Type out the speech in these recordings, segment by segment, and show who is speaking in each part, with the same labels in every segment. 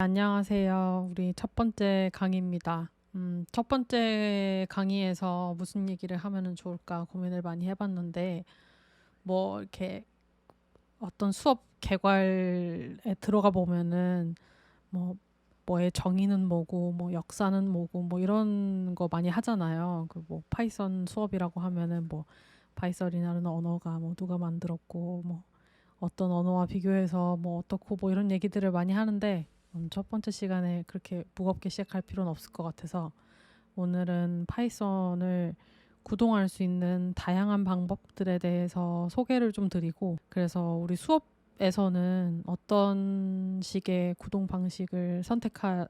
Speaker 1: 안녕하세요. 우리 첫 번째 강의입니다. 음, 첫 번째 강의에서 무슨 얘기를 하면은 좋을까 고민을 많이 해봤는데, 뭐, 이렇게 어떤 수업 개괄에 들어가 보면은, 뭐, 뭐의 정의는 뭐고, 뭐, 역사는 뭐고, 뭐, 이런 거 많이 하잖아요. 그 뭐, 파이썬 수업이라고 하면은 뭐, 파이썬이라는 언어가 뭐, 누가 만들었고, 뭐, 어떤 언어와 비교해서 뭐, 어떻고, 뭐, 이런 얘기들을 많이 하는데, 음, 첫 번째 시간에 그렇게 무겁게 시작할 필요는 없을 것 같아서 오늘은 파이썬을 구동할 수 있는 다양한 방법들에 대해서 소개를 좀 드리고 그래서 우리 수업에서는 어떤 식의 구동 방식을 선택할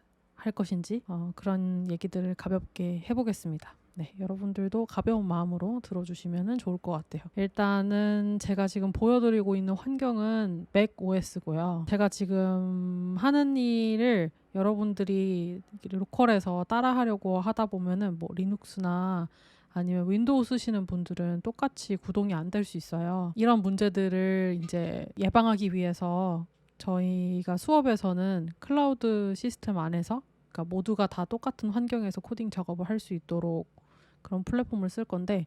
Speaker 1: 것인지 어, 그런 얘기들을 가볍게 해보겠습니다. 네, 여러분들도 가벼운 마음으로 들어주시면 좋을 것 같아요. 일단은 제가 지금 보여드리고 있는 환경은 맥 OS고요. 제가 지금 하는 일을 여러분들이 로컬에서 따라하려고 하다 보면은 뭐 리눅스나 아니면 윈도우 쓰시는 분들은 똑같이 구동이 안 될 수 있어요. 이런 문제들을 이제 예방하기 위해서 저희가 수업에서는 클라우드 시스템 안에서 그러니까 모두가 다 똑같은 환경에서 코딩 작업을 할 수 있도록 그런 플랫폼을 쓸 건데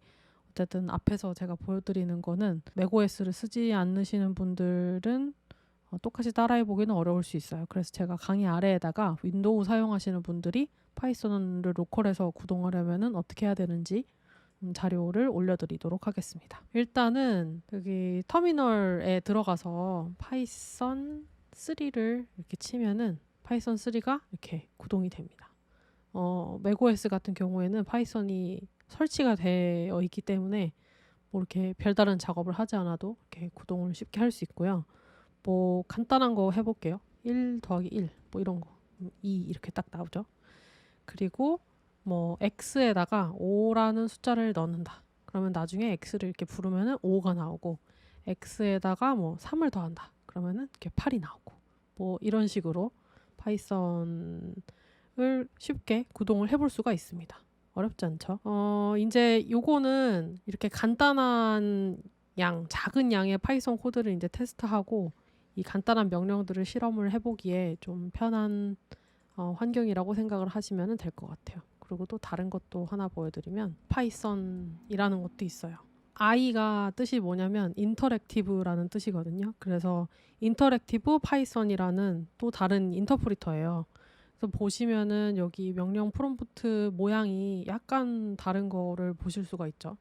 Speaker 1: 어쨌든 앞에서 제가 보여드리는 거는 맥OS를 쓰지 않으시는 분들은 어, 똑같이 따라해 보기는 어려울 수 있어요. 그래서 제가 강의 아래에다가 윈도우 사용하시는 분들이 파이썬을 로컬에서 구동하려면은 어떻게 해야 되는지 음, 자료를 올려드리도록 하겠습니다. 일단은 여기 터미널에 들어가서 파이썬 3를 이렇게 치면은 파이썬 3가 이렇게 구동이 됩니다. 어, 맥OS 같은 경우에는 파이썬이 설치가 되어 있기 때문에 뭐 이렇게 별다른 작업을 하지 않아도 이렇게 구동을 쉽게 할 수 있고요. 뭐 간단한 거 해볼게요. 1 더하기 1, 뭐 이런 거. 2 이렇게 딱 나오죠. 그리고 뭐 x에다가 5라는 숫자를 넣는다. 그러면 나중에 x를 이렇게 부르면은 5가 나오고 x에다가 뭐 3을 더한다. 그러면은 이렇게 8이 나오고 뭐 이런 식으로 파이썬 을 쉽게 구동을 해볼 수가 있습니다. 어렵지 않죠? 어, 이제 요거는 이렇게 간단한 양, 작은 양의 파이썬 코드를 이제 테스트하고 이 간단한 명령들을 실험을 해보기에 좀 편한 어, 환경이라고 생각을 하시면 될 것 같아요. 그리고 또 다른 것도 하나 보여드리면 파이썬이라는 것도 있어요. I가 뜻이 뭐냐면 인터랙티브라는 뜻이거든요. 그래서 인터랙티브 파이썬이라는 또 다른 인터프리터예요. 그래서 보시면은 여기 명령 프롬프트 모양이 약간 다른 거를 보실 수가 있죠.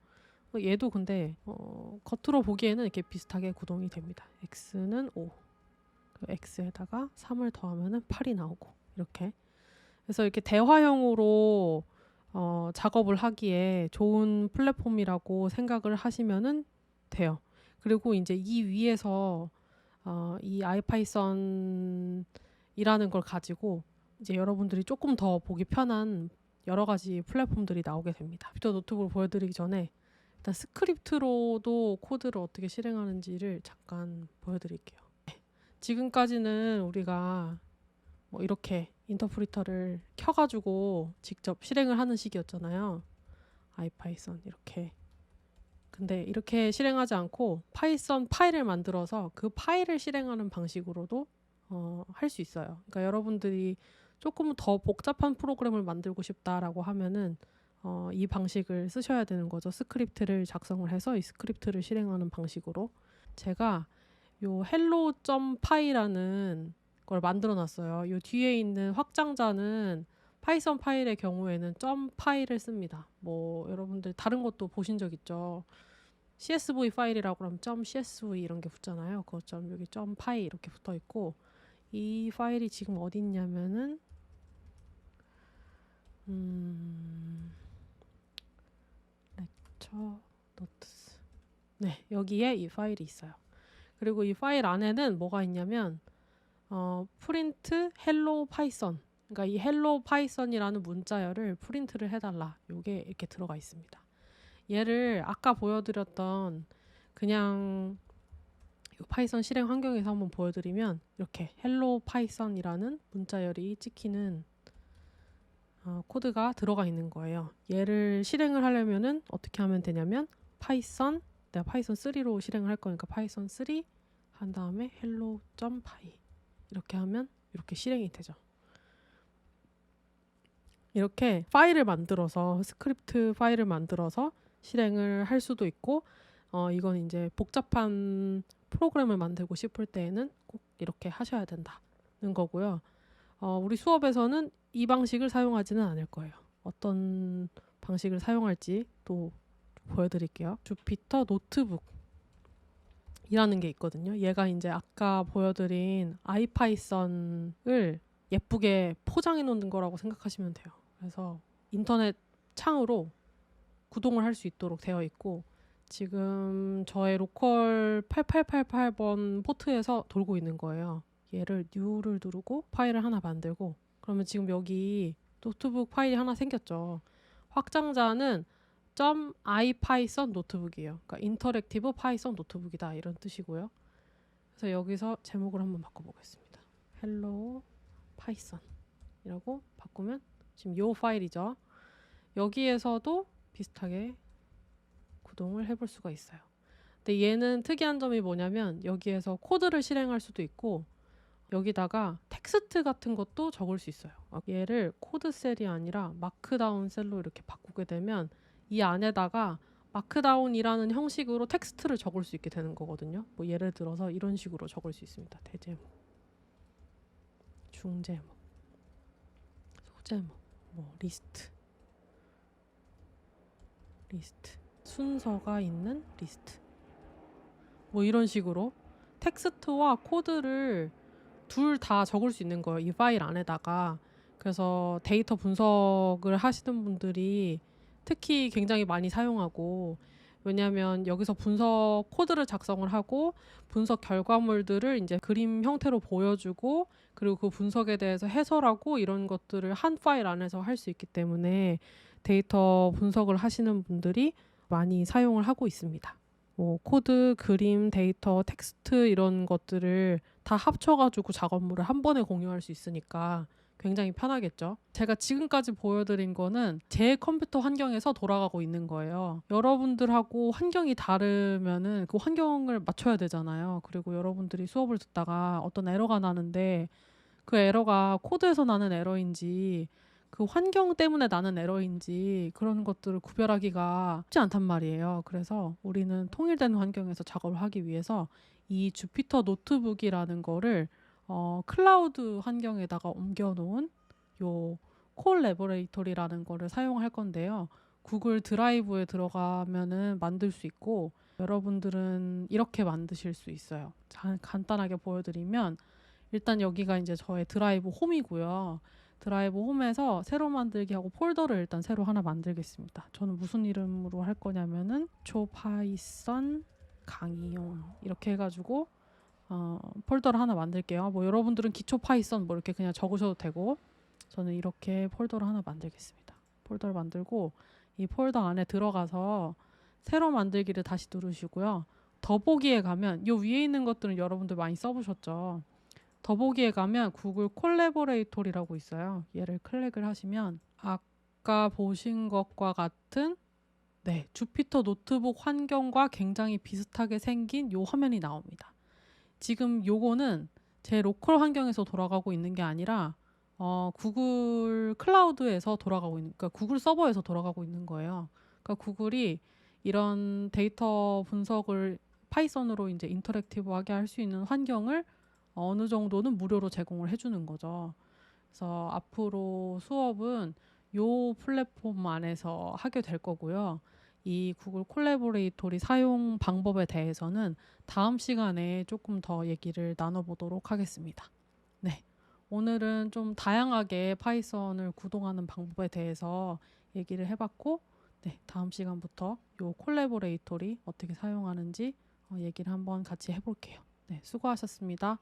Speaker 1: 얘도 근데 어, 겉으로 보기에는 이렇게 비슷하게 구동이 됩니다. x는 5, x에다가 3을 더하면은 8이 나오고 이렇게. 그래서 이렇게 대화형으로 어, 작업을 하기에 좋은 플랫폼이라고 생각을 하시면은 돼요. 그리고 이제 이 위에서 어, 이 아이파이썬이라는 걸 가지고 이제 여러분들이 조금 더 보기 편한 여러 가지 플랫폼들이 나오게 됩니다. 컴퓨터 노트북을 보여드리기 전에 일단 스크립트로도 코드를 어떻게 실행하는지를 잠깐 보여드릴게요. 네. 지금까지는 우리가 뭐 이렇게 인터프리터를 켜가지고 직접 실행을 하는 식이었잖아요. 아이파이썬 이렇게. 근데 이렇게 실행하지 않고 파이썬 파일을 만들어서 그 파일을 실행하는 방식으로도 어, 할 수 있어요. 그러니까 여러분들이 조금 더 복잡한 프로그램을 만들고 싶다라고 하면은 어, 이 방식을 쓰셔야 되는 거죠. 스크립트를 작성을 해서 이 스크립트를 실행하는 방식으로 제가 요 hello.py라는 걸 만들어 놨어요. 요 뒤에 있는 확장자는 파이썬 파일의 경우에는 점 파일을 씁니다. 뭐 여러분들 다른 것도 보신 적 있죠. CSV 파일이라고 하면 점 CSV 이런 게 붙잖아요. 그것 점 여기 점 파일 이렇게 붙어 있고 이 파일이 지금 어디 있냐면은 음, 렉처 노트스. 네, 여기에 이 파일이 있어요. 그리고 이 파일 안에는 뭐가 있냐면 어, 프린트 헬로 파이썬. 그러니까 이 헬로 파이썬이라는 문자열을 프린트를 해달라. 요게 이렇게 들어가 있습니다. 얘를 아까 보여드렸던 그냥 파이썬 실행 환경에서 한번 보여드리면 이렇게 헬로 파이썬이라는 문자열이 찍히는 어, 코드가 들어가 있는 거예요. 얘를 실행을 하려면은 어떻게 하면 되냐면 파이썬 내가 파이썬 3로 실행을 할 거니까 파이썬 3 한 다음에 hello.py 이렇게 하면 이렇게 실행이 되죠.
Speaker 2: 이렇게 파일을 만들어서 스크립트 파일을 만들어서 실행을 할 수도 있고 어, 이건 이제 복잡한 프로그램을 만들고 싶을 때에는 꼭 이렇게 하셔야 된다는 거고요. 어, 우리 수업에서는 이 방식을 사용하지는 않을 거예요. 어떤 방식을 사용할지 또 보여드릴게요. 주피터 노트북 이라는 게 있거든요. 얘가 이제 아까 보여드린 아이파이썬을 예쁘게 포장해 놓는 거라고 생각하시면 돼요. 그래서 인터넷 창으로 구동을 할 수 있도록 되어 있고 지금 저의 로컬 8888번 포트에서 돌고 있는 거예요. 얘를 new를 누르고 파일을 하나 만들고 그러면 지금 여기 노트북 파일이 하나 생겼죠. 확장자는 .ipython 노트북이에요. 그러니까 인터랙티브 파이썬 노트북이다 이런 뜻이고요. 그래서 여기서 제목을 한번 바꿔보겠습니다. hello python이라고 바꾸면 지금 요 파일이죠. 여기에서도 비슷하게 구동을 해볼 수가 있어요. 근데 얘는 특이한 점이 뭐냐면 여기에서 코드를 실행할 수도 있고 여기다가 텍스트 같은 것도 적을 수 있어요. 얘를 코드 셀이 아니라 마크다운 셀로 이렇게 바꾸게 되면 이 안에다가 마크다운이라는 형식으로 텍스트를 적을 수 있게 되는 거거든요. 뭐 예를 들어서 이런 식으로 적을 수 있습니다. 대제목, 중제목, 소제목, 뭐 리스트, 리스트, 순서가 있는 리스트. 뭐 이런 식으로 텍스트와 코드를 둘 다 적을 수 있는 거예요. 이 파일 안에다가. 그래서 데이터 분석을 하시는 분들이 특히 굉장히 많이 사용하고 왜냐하면 여기서 분석 코드를 작성을 하고 분석 결과물들을 이제 그림 형태로 보여주고 그리고 그 분석에 대해서 해설하고 이런 것들을 한 파일 안에서 할 수 있기 때문에 데이터 분석을 하시는 분들이 많이 사용을 하고 있습니다. 뭐 코드, 그림, 데이터, 텍스트 이런 것들을 다 합쳐가지고 작업물을 한 번에 공유할 수 있으니까 굉장히 편하겠죠. 제가 지금까지 보여드린 거는 제 컴퓨터 환경에서 돌아가고 있는 거예요. 여러분들하고 환경이 다르면은 그 환경을 맞춰야 되잖아요. 그리고 여러분들이 수업을 듣다가 어떤 에러가 나는데 그 에러가 코드에서 나는 에러인지 그 환경 때문에 나는 에러인지 그런 것들을 구별하기가 쉽지 않단 말이에요. 그래서 우리는 통일된 환경에서 작업을 하기 위해서 이 주피터 노트북이라는 거를 어, 클라우드 환경에다가 옮겨놓은 요 콜레버레이터리라는 거를 사용할 건데요. 구글 드라이브에 들어가면은 만들 수 있고 여러분들은 이렇게 만드실 수 있어요. 자, 간단하게 보여드리면 일단 여기가 이제 저의 드라이브 홈이고요. 드라이브 홈에서 새로 만들기 하고 폴더를 일단 새로 하나 만들겠습니다. 저는 무슨 이름으로 할 거냐면은 초파이썬 강의용 이렇게 해가지고 어, 폴더를 하나 만들게요. 뭐 여러분들은 기초 파이썬 뭐 이렇게 그냥 적으셔도 되고 저는 이렇게 폴더를 하나 만들겠습니다. 폴더를 만들고 이 폴더 안에 들어가서 새로 만들기를 다시 누르시고요. 더보기에 가면 요 위에 있는 것들은 여러분들 많이 써보셨죠. 더보기에 가면 구글 콜레보레이토리라고 있어요. 얘를 클릭을 하시면 아까 보신 것과 같은 네 주피터 노트북 환경과 굉장히 비슷하게 생긴 요 화면이 나옵니다. 지금 요거는 제 로컬 환경에서 돌아가고 있는 게 아니라 어, 구글 클라우드에서 돌아가고 있는, 그러니까 구글 서버에서 돌아가고 있는 거예요. 그러니까 구글이 이런 데이터 분석을 파이썬으로 이제 인터랙티브하게 할 수 있는 환경을 어느 정도는 무료로 제공을 해주는 거죠. 그래서 앞으로 수업은 요 플랫폼 안에서 하게 될 거고요. 이 구글 콜라보레이토리 사용 방법에 대해서는 다음 시간에 조금 더 얘기를 나눠보도록 하겠습니다. 네. 오늘은 좀 다양하게 파이썬을 구동하는 방법에 대해서 얘기를 해봤고, 네. 다음 시간부터 요 콜라보레이토리 어떻게 사용하는지 어, 얘기를 한번 같이 해볼게요. 네. 수고하셨습니다.